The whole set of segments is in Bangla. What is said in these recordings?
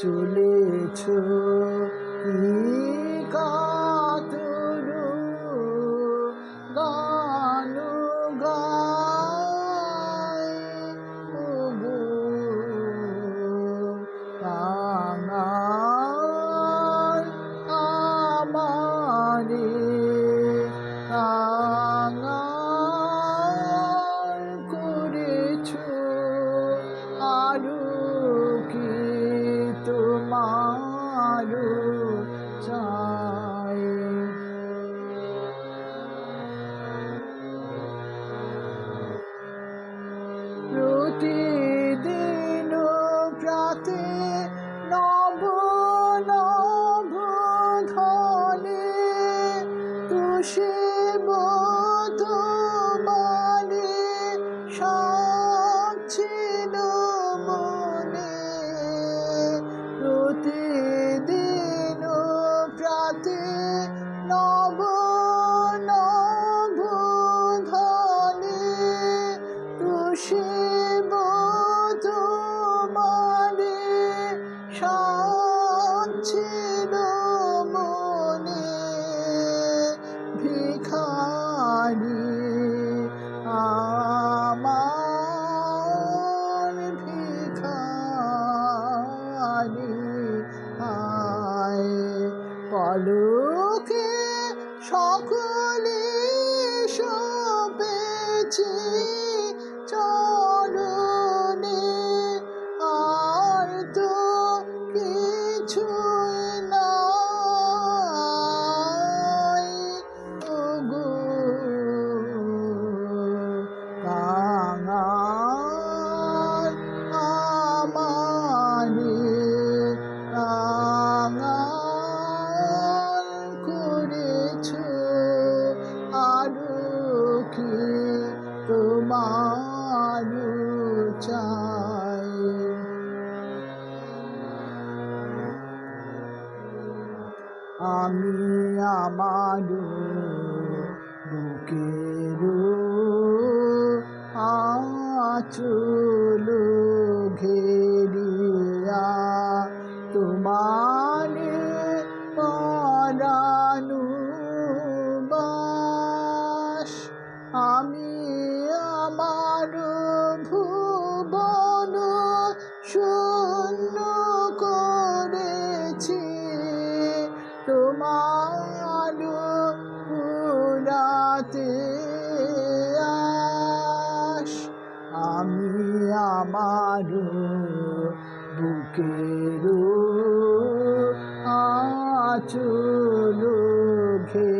চলেছ। কি কা আলোকে সকলে সবেছে আমি আমার বুকের আচলো চুলু ঘে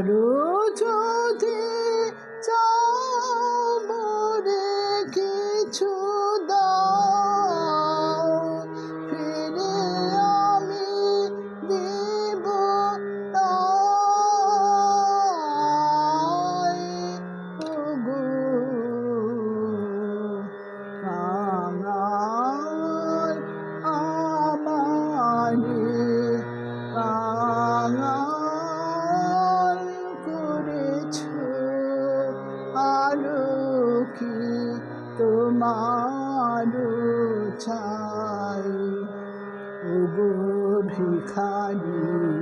如。আলোকি তোমার ছাই ভিখারী